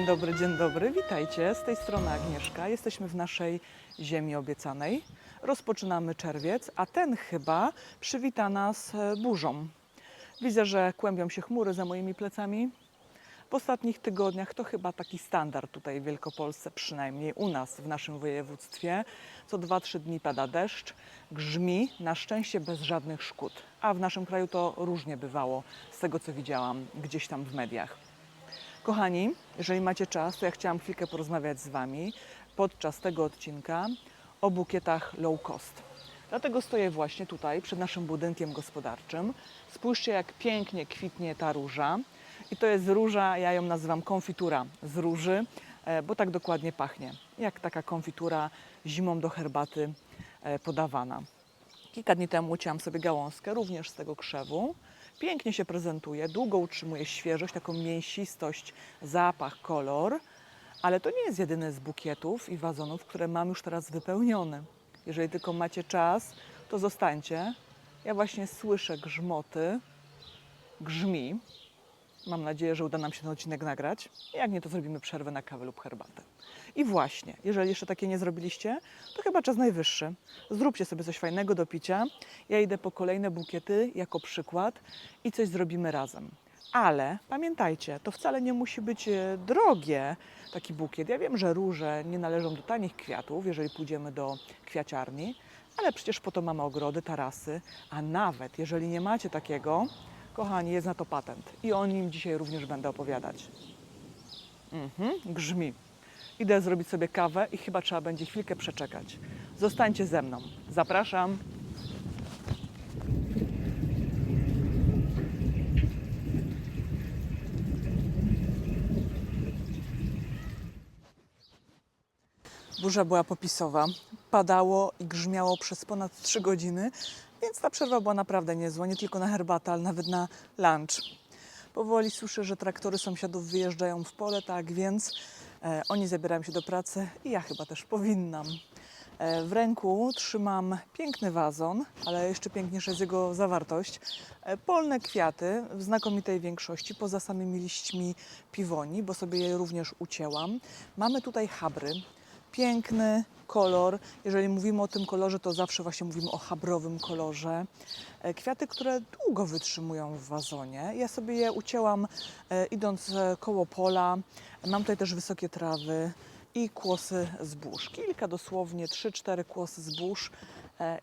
Dzień dobry, dzień dobry, witajcie. Z tej strony Agnieszka. Jesteśmy w naszej ziemi obiecanej. Rozpoczynamy czerwiec, a ten chyba przywita nas e, burzą. Widzę, że kłębią się chmury za moimi plecami. W ostatnich tygodniach to chyba taki standard tutaj w Wielkopolsce, przynajmniej u nas w naszym województwie. Co 2-3 dni pada deszcz, grzmi, na szczęście bez żadnych szkód. A w naszym kraju to różnie bywało, z tego co widziałam gdzieś tam w mediach. Kochani, jeżeli macie czas, to ja chciałam chwilkę porozmawiać z Wami podczas tego odcinka o bukietach low cost. Dlatego stoję właśnie tutaj przed naszym budynkiem gospodarczym. Spójrzcie, jak pięknie kwitnie ta róża. I to jest róża, ja ją nazywam konfitura z róży, e, bo tak dokładnie pachnie. Jak taka konfitura zimą do herbaty e, podawana. Kilka dni temu ucięłam sobie gałązkę, również z tego krzewu. Pięknie się prezentuje, długo utrzymuje świeżość, taką mięsistość, zapach, kolor. Ale to nie jest jedyny z bukietów i wazonów, które mam już teraz wypełnione. Jeżeli tylko macie czas, to zostańcie. Ja właśnie słyszę grzmoty, grzmi. Mam nadzieję, że uda nam się ten odcinek nagrać. Jak nie, to zrobimy przerwę na kawę lub herbatę. I właśnie, jeżeli jeszcze takie nie zrobiliście, to chyba czas najwyższy. Zróbcie sobie coś fajnego do picia. Ja idę po kolejne bukiety jako przykład i coś zrobimy razem. Ale pamiętajcie, to wcale nie musi być e, drogie taki bukiet. Ja wiem, że róże nie należą do tanich kwiatów, jeżeli pójdziemy do kwiaciarni, ale przecież po to mamy ogrody, tarasy, a nawet jeżeli nie macie takiego, kochani, jest na to patent i o nim dzisiaj również będę opowiadać. Mhm, grzmi. Idę zrobić sobie kawę i chyba trzeba będzie chwilkę przeczekać. Zostańcie ze mną. Zapraszam. Burza była popisowa. Padało i grzmiało przez ponad 3 godziny, więc ta przerwa była naprawdę niezła. Nie tylko na herbatę, ale nawet na lunch. Powoli słyszę, że traktory sąsiadów wyjeżdżają w pole, tak więc e, oni zabierają się do pracy i ja chyba też powinnam. E, w ręku trzymam piękny wazon, ale jeszcze piękniejsza jest jego zawartość. E, polne kwiaty w znakomitej większości, poza samymi liśćmi piwoni, bo sobie je również ucięłam. Mamy tutaj habry. Piękny kolor. Jeżeli mówimy o tym kolorze, to zawsze właśnie mówimy o chabrowym kolorze. E, Kwiaty, które długo wytrzymują w wazonie. Ja sobie je ucięłam e, idąc e, koło pola. Mam tutaj też wysokie trawy i kłosy zbóż. Kilka dosłownie, 3-4 kłosy zbóż.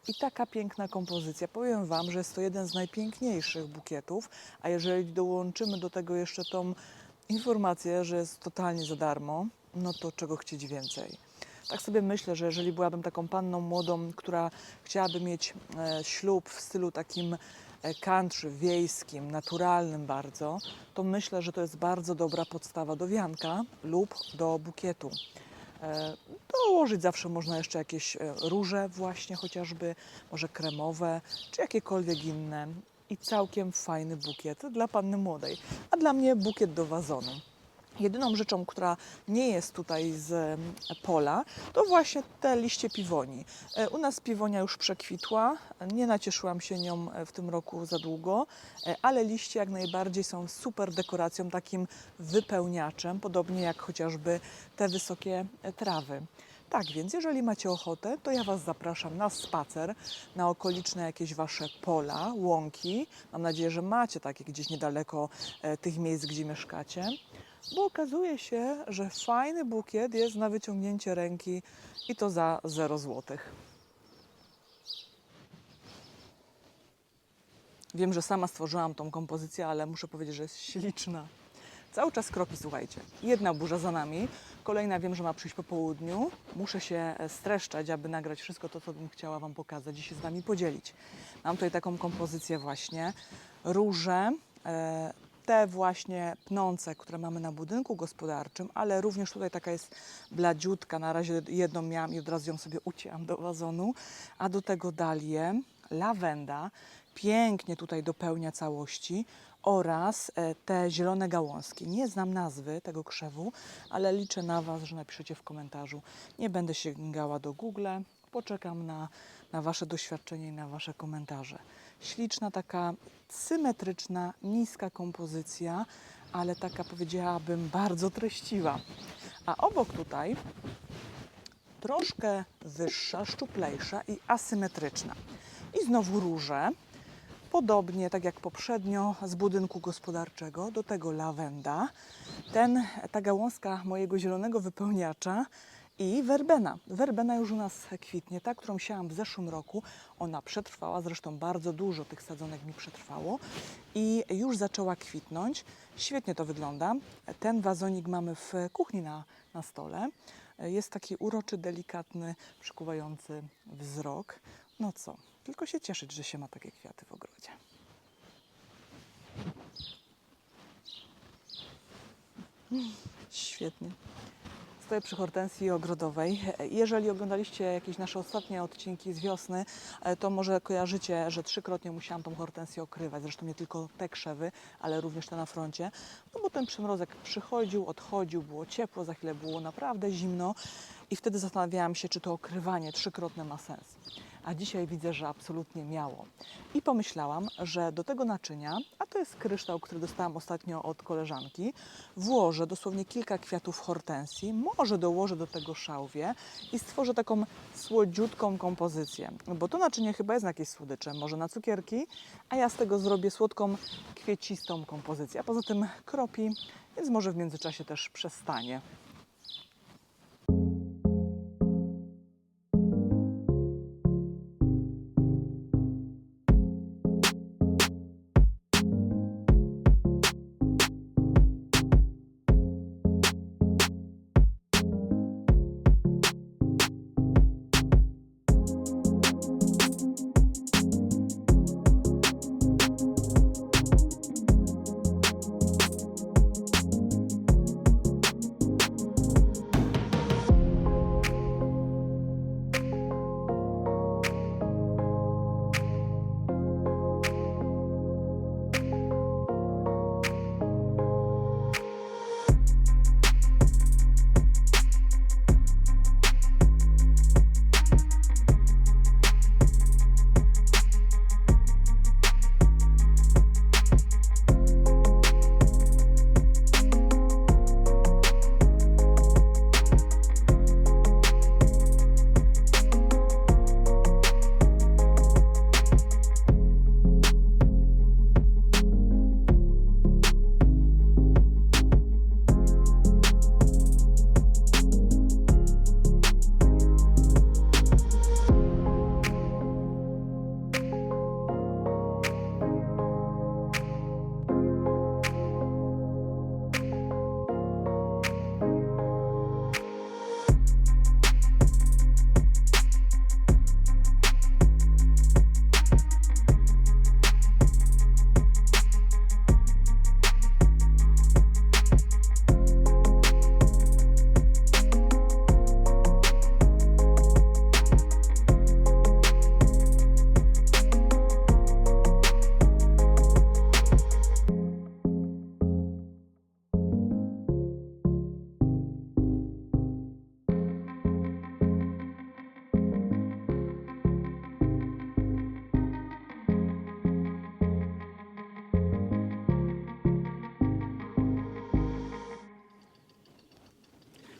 I taka piękna kompozycja. Powiem Wam, że jest to jeden z najpiękniejszych bukietów, a jeżeli dołączymy do tego jeszcze tą informację, że jest totalnie za darmo, no to czego chcieć więcej. Tak sobie myślę, że jeżeli byłabym taką panną młodą, która chciałaby mieć e, ślub w stylu takim e, country, wiejskim, naturalnym bardzo, to myślę, że to jest bardzo dobra podstawa do wianka lub do bukietu. E, Dołożyć zawsze można jeszcze jakieś róże właśnie chociażby, może kremowe, czy jakiekolwiek inne. I całkiem fajny bukiet dla panny młodej. A dla mnie bukiet do wazonu. Jedyną rzeczą, która nie jest tutaj z em, pola, to właśnie te liście piwoni. E, U nas piwonia już przekwitła, nie nacieszyłam się nią e, w tym roku za długo, e, ale liście jak najbardziej są super dekoracją, takim wypełniaczem, podobnie jak chociażby te wysokie e, trawy. Tak więc, jeżeli macie ochotę, to ja Was zapraszam na spacer, na okoliczne jakieś Wasze pola, łąki. Mam nadzieję, że macie takie gdzieś niedaleko e, tych miejsc, gdzie mieszkacie bo okazuje się, że fajny bukiet jest na wyciągnięcie ręki i to za 0 zł. Wiem, że sama stworzyłam tą kompozycję, ale muszę powiedzieć, że jest śliczna. Cały czas kroki, słuchajcie. Jedna burza za nami, kolejna wiem, że ma przyjść po południu. Muszę się e, streszczać, aby nagrać wszystko to, co bym chciała Wam pokazać i się z Wami podzielić. Mam tutaj taką kompozycję właśnie. Róże, e, te właśnie pnące, które mamy na budynku gospodarczym, ale również tutaj taka jest bladziutka. Na razie jedną miałam i od razu ją sobie ucięłam do wazonu, a do tego dalię, lawenda, pięknie tutaj dopełnia całości oraz e, te zielone gałązki. Nie znam nazwy tego krzewu, ale liczę na Was, że napiszecie w komentarzu. Nie będę sięgała do Google, poczekam na, na Wasze doświadczenie i na Wasze komentarze. Śliczna, taka symetryczna, niska kompozycja, ale taka powiedziałabym bardzo treściwa. A obok tutaj troszkę wyższa, szczuplejsza i asymetryczna. I znowu róże. Podobnie tak jak poprzednio z budynku gospodarczego, do tego lawenda, ten, ta gałązka mojego zielonego wypełniacza i werbena. Werbena już u nas kwitnie, ta, którą siałam w zeszłym roku. Ona przetrwała, zresztą bardzo dużo tych sadzonek mi przetrwało i już zaczęła kwitnąć. Świetnie to wygląda. Ten wazonik mamy w kuchni na, na stole. Jest taki uroczy, delikatny, przykuwający wzrok. No co, tylko się cieszyć, że się ma takie kwiaty w ogrodzie. Świetnie. Stoję przy hortensji ogrodowej. Jeżeli oglądaliście jakieś nasze ostatnie odcinki z wiosny, e, to może kojarzycie, że trzykrotnie musiałam tą hortensję okrywać. Zresztą nie tylko te krzewy, ale również te na froncie. No bo ten przymrozek przychodził, odchodził, było ciepło, za chwilę było naprawdę zimno. I wtedy zastanawiałam się, czy to okrywanie trzykrotne ma sens. A dzisiaj widzę, że absolutnie miało. I pomyślałam, że do tego naczynia, a to jest kryształ, który dostałam ostatnio od koleżanki, włożę dosłownie kilka kwiatów hortensji, może dołożę do tego szałwię i stworzę taką słodziutką kompozycję. Bo to naczynie chyba jest na jakieś słodycze, może na cukierki, a ja z tego zrobię słodką, kwiecistą kompozycję. A poza tym kropi, więc może w międzyczasie też przestanie.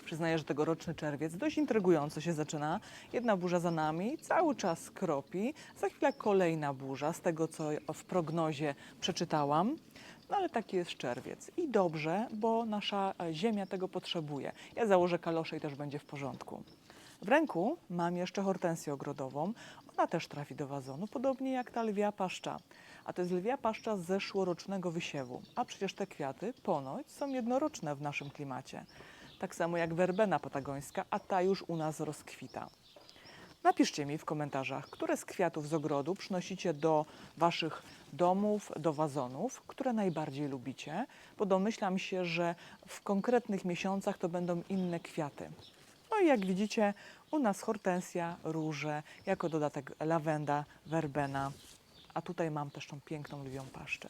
Przyznaję, że tegoroczny czerwiec dość intrygująco się zaczyna. Jedna burza za nami, cały czas kropi. Za chwilę kolejna burza, z tego co w prognozie przeczytałam. No ale taki jest czerwiec. I dobrze, bo nasza e, ziemia tego potrzebuje. Ja założę kalosze i też będzie w porządku. W ręku mam jeszcze hortensję ogrodową. Ona też trafi do wazonu, podobnie jak ta lwia paszcza. A to jest lwia paszcza z zeszłorocznego wysiewu. A przecież te kwiaty ponoć są jednoroczne w naszym klimacie. Tak samo jak werbena patagońska, a ta już u nas rozkwita. Napiszcie mi w komentarzach, które z kwiatów z ogrodu przynosicie do Waszych domów, do wazonów, które najbardziej lubicie, bo domyślam się, że w konkretnych miesiącach to będą inne kwiaty. No i jak widzicie, u nas hortensja, róże, jako dodatek lawenda, werbena, a tutaj mam też tą piękną lwią paszczę.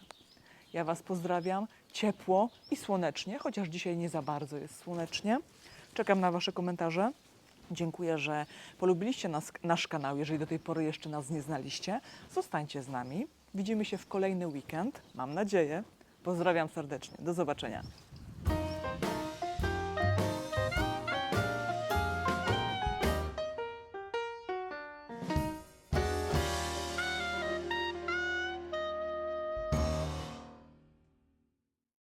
Ja Was pozdrawiam ciepło i słonecznie, chociaż dzisiaj nie za bardzo jest słonecznie. Czekam na Wasze komentarze. Dziękuję, że polubiliście nas, nasz kanał. Jeżeli do tej pory jeszcze nas nie znaliście, zostańcie z nami. Widzimy się w kolejny weekend, mam nadzieję. Pozdrawiam serdecznie. Do zobaczenia.